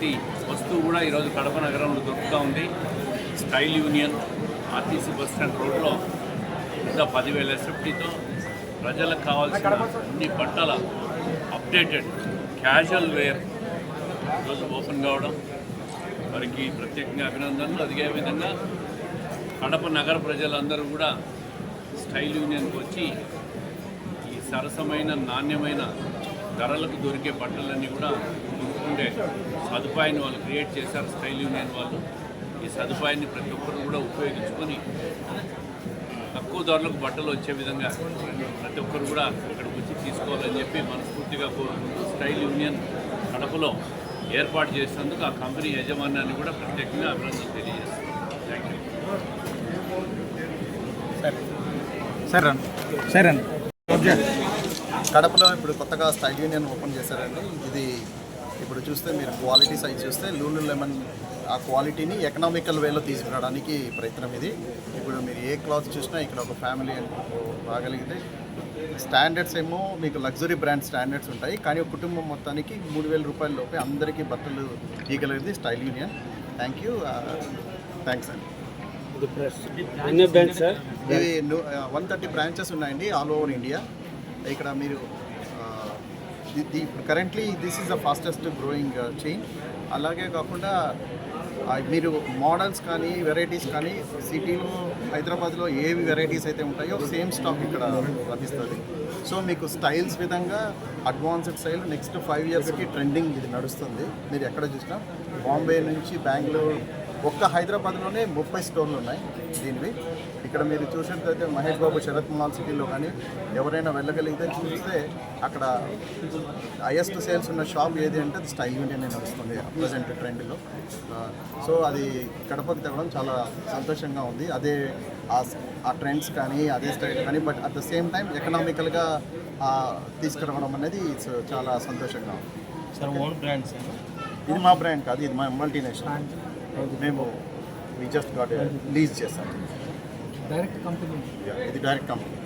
ప్రతి వస్తువు కూడా ఈరోజు కడప నగరంలో దొరుకుతూ ఉంది. Style union RTC bus stand రోడ్లో ఇంకా పదివేల ఎస్ఎఫ్టీతో ప్రజలకు కావాల్సిన అన్ని బట్టల అప్డేటెడ్ క్యాజువల్ వేర్ ఈరోజు ఓపెన్ కావడం. వారికి ప్రత్యేకంగా అభినందనలు. అదే విధంగా కడప నగర ప్రజలందరూ కూడా స్టైల్ యూనియన్కి వచ్చి ఈ సరసమైన నాణ్యమైన ధరలకు దొరికే బట్టలన్నీ కూడా కొనుక్కుండే సదుపాయాన్ని వాళ్ళు క్రియేట్ చేశారు స్టైల్ యూనియన్ వాళ్ళు. ఈ సదుపాయాన్ని ప్రతి ఒక్కరు కూడా ఉపయోగించుకొని తక్కువ ధరలకు బట్టలు వచ్చే విధంగా ప్రతి ఒక్కరు కూడా ఇక్కడికి వచ్చి తీసుకోవాలని చెప్పి మనస్ఫూర్తిగా కోరుకుంటూ స్టైల్ యూనియన్ కడపలో ఏర్పాటు చేసినందుకు ఆ కంపెనీ యజమాన్యాన్ని కూడా ప్రత్యేకంగా అభినందనలు తెలియజేస్తున్నాను థ్యాంక్ యూ సరే సరే కడపలో ఇప్పుడు కొత్తగా స్టైల్ యూనియన్ ఓపెన్ చేశారండి. ఇది ఇప్పుడు చూస్తే మీరు క్వాలిటీ సైజ్ చూస్తే లూలు లెమన్ ఆ క్వాలిటీని ఎకనామికల్ వేలో తీసుకురావడానికి ప్రయత్నం ఇది. ఇప్పుడు మీరు ఏ క్లాత్ చూసినా ఇక్కడ ఒక ఫ్యామిలీ రాగలిగితే స్టాండర్డ్స్ ఏమో మీకు లగ్జరీ బ్రాండ్ స్టాండర్డ్స్ ఉంటాయి. కానీ ఒక కుటుంబం మొత్తానికి మూడు వేల రూపాయల లోపే అందరికీ బట్టలు ఇవ్వగలిగింది style union thank you thanks అండి ఇవి వన్ థర్టీ బ్రాంచెస్ ఉన్నాయండి ఆల్ ఓవర్ ఇండియా ఇక్కడ మీరు the currently this is the fastest growing chain అలాగే కాకుండా మీరు మోడల్స్ కానీ వెరైటీస్ కానీ సిటీలో హైదరాబాద్లో ఏవి వెరైటీస్ అయితే ఉంటాయో సేమ్ స్టాక్ ఇక్కడ లభిస్తుంది. సో మీకు స్టైల్స్ విధంగా అడ్వాన్స్డ్ స్టైల్ నెక్స్ట్ ఫైవ్ ఇయర్స్కి ట్రెండింగ్ ఇది నడుస్తుంది. మీరు ఎక్కడ చూసినా బాంబే నుంచి బెంగళూరు ఒక్క హైదరాబాద్లోనే ముప్పై స్టోర్లు ఉన్నాయి దీనివి. ఇక్కడ మీరు చూసినట్లయితే మహేష్ బాబు శరత్ మాల్ సిటీలో కానీ ఎవరైనా వెళ్ళగలిగితే చూస్తే అక్కడ హైయెస్ట్ సేల్స్ ఉన్న షాప్ ఏది అంటే అది స్టైల్ యూనియన్ అని నడుస్తుంది ప్రజెంట్ ట్రెండ్లో సో అది కడపకి తగ్గడం చాలా సంతోషంగా ఉంది. అదే ఆ- ఆ ట్రెండ్స్ కానీ అదే స్టైల్ కానీ but at the same time ఎకనామికల్గా తీసుకురావడం అనేది చాలా సంతోషంగా ఉంది. ఇది మా బ్రాండ్ కాదు ఇది మా మల్టీనేషనల్ మేము వి జస్ట్ గాట్ లీజ్ చేస్తాం డైరెక్ట్ కంపెనీ. ఇది డైరెక్ట్ కంపెనీ.